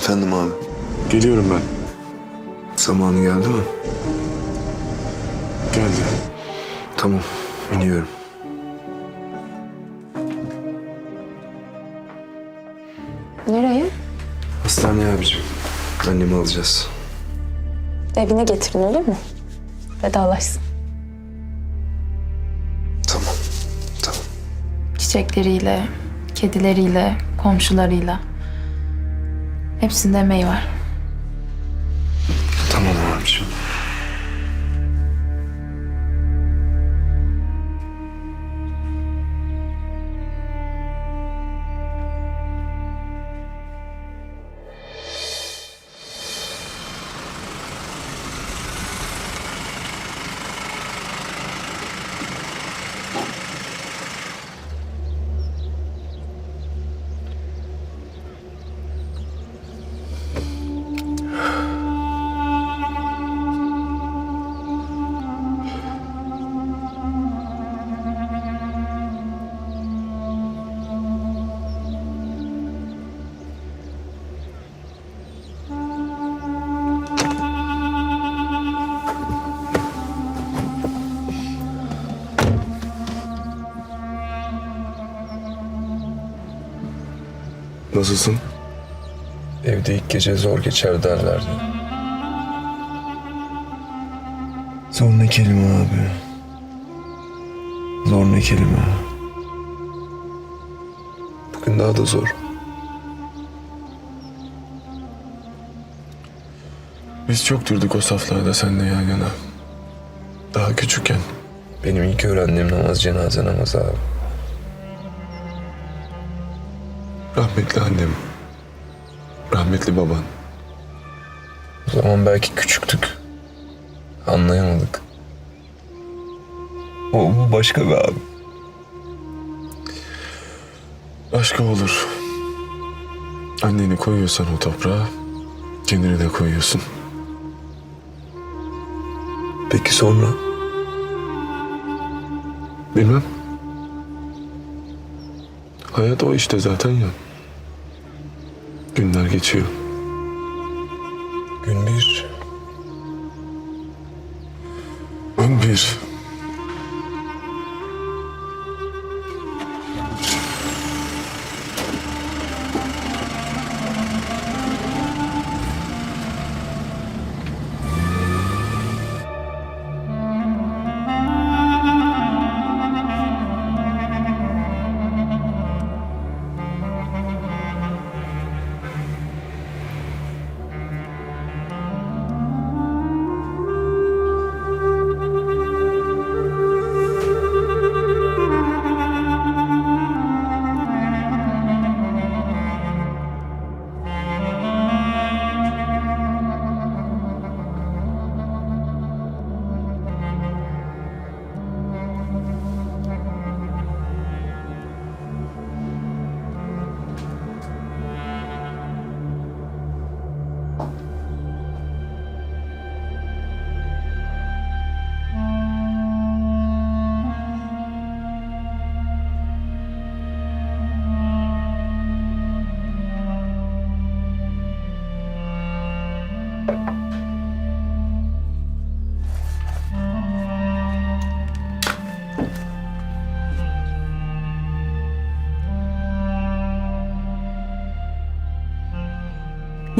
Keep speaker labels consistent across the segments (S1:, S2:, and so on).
S1: Efendim abi.
S2: Geliyorum ben.
S1: Zamanı geldi mi?
S2: Geldi.
S1: Tamam. iniyorum.
S3: Nereye?
S1: Hastaneye abicim. Annemi alacağız.
S3: Evine getirin olur mu? Vedalaşsın.
S1: Tamam. Tamam.
S4: Çiçekleriyle, kedileriyle, komşularıyla. Hepsinde emeği var.
S2: Nasılsın?
S1: Evde ilk gece zor geçer derlerdi. Zor ne kelime abi. Zor ne kelime. Bugün daha da zor.
S2: Biz çok durduk o saflarda seninle yan yana. Daha küçükken.
S1: Benim ilk öğrendiğim namaz cenaze namazı abi.
S2: Rahmetli annem. Rahmetli baban.
S1: O zaman belki küçüktük. Anlayamadık. O bu başka bir abi.
S2: Başka olur. Anneni koyuyorsan o toprağa, kendini de koyuyorsun.
S1: Peki sonra?
S2: Bilmem. Hayat o işte zaten ya. Günler geçiyor.
S1: Gün bir.
S2: Gün bir.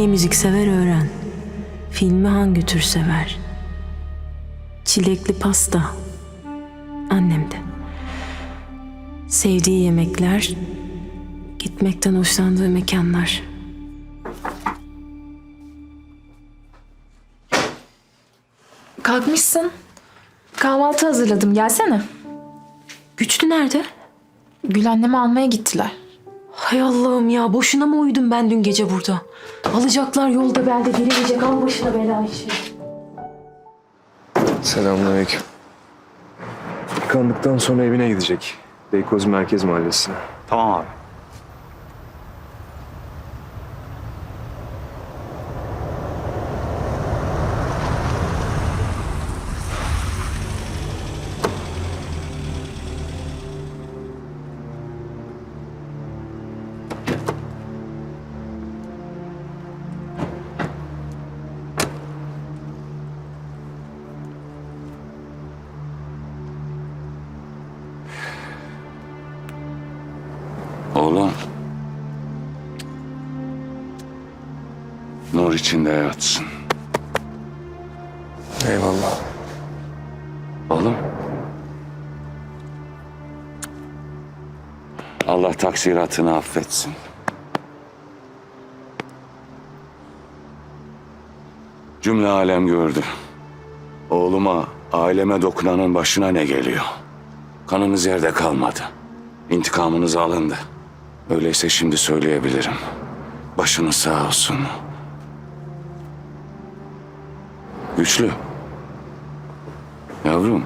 S5: Ne müzik sever öğren. Filmi hangi tür sever? Çilekli pasta. Annem de. Sevdiği yemekler. Gitmekten hoşlandığı mekanlar.
S4: Kalkmışsın. Kahvaltı hazırladım. Gelsene.
S5: Güçlü nerede?
S4: Gül annemi almaya gittiler.
S5: Hay Allah'ım ya boşuna mı uyudum ben dün gece burada? Alacaklar yolda belde gelecek al başına bela işi.
S1: Selamünaleyküm. Yıkandıktan sonra evine gidecek. Beykoz Merkez Mahallesi'ne.
S6: Tamam abi. İçinde yatsın.
S2: Eyvallah.
S6: Oğlum. Allah taksiratını affetsin. Cümle alem gördü. Oğluma, aileme dokunanın başına ne geliyor? Kanınız yerde kalmadı. İntikamınız alındı. Öyleyse şimdi söyleyebilirim. Başınız sağ olsun. Güçlü. Yavrum.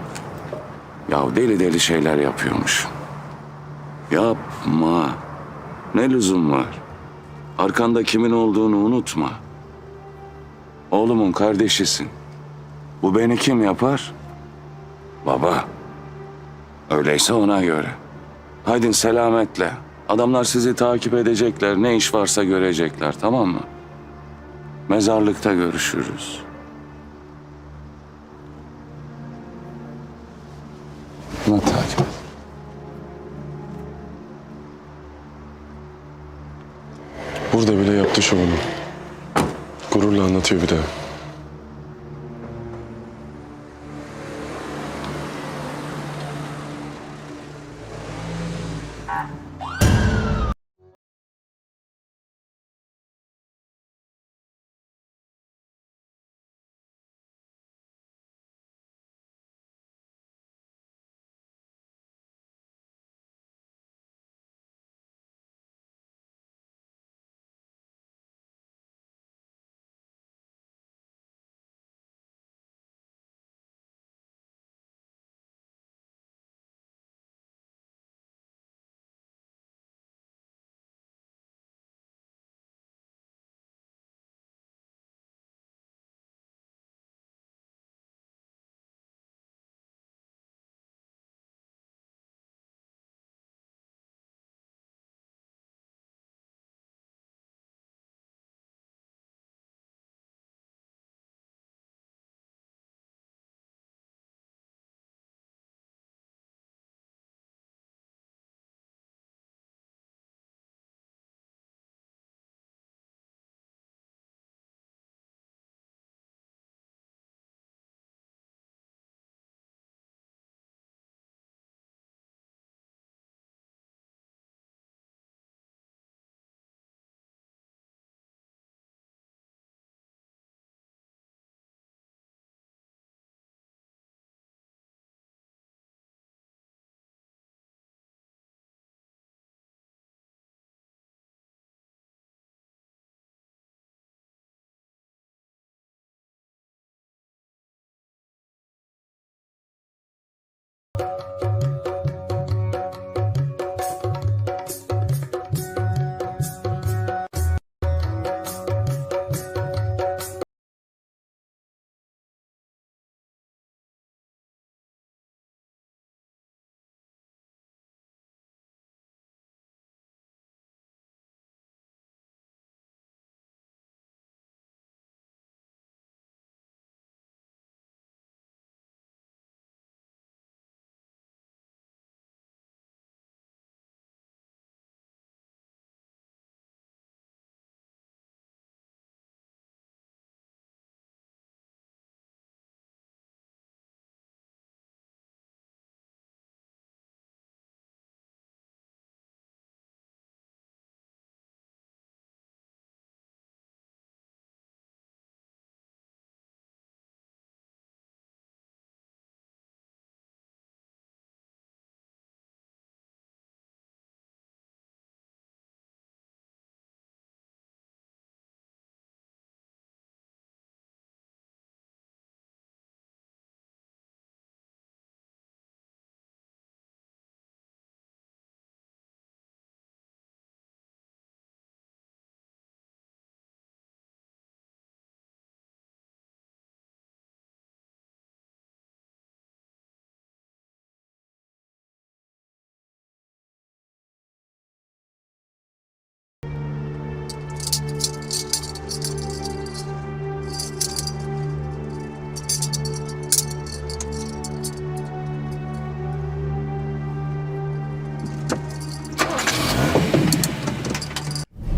S6: Ya deli deli şeyler yapıyormuş. Yapma. Ne lüzum var? Arkanda kimin olduğunu unutma. Oğlumun kardeşisin. Bu beni kim yapar? Baba. Öyleyse ona göre. Haydin selametle. Adamlar sizi takip edecekler. Ne iş varsa görecekler tamam mı? Mezarlıkta görüşürüz.
S2: Burada bile yaptı şovunu. Gururla anlatıyor bir de.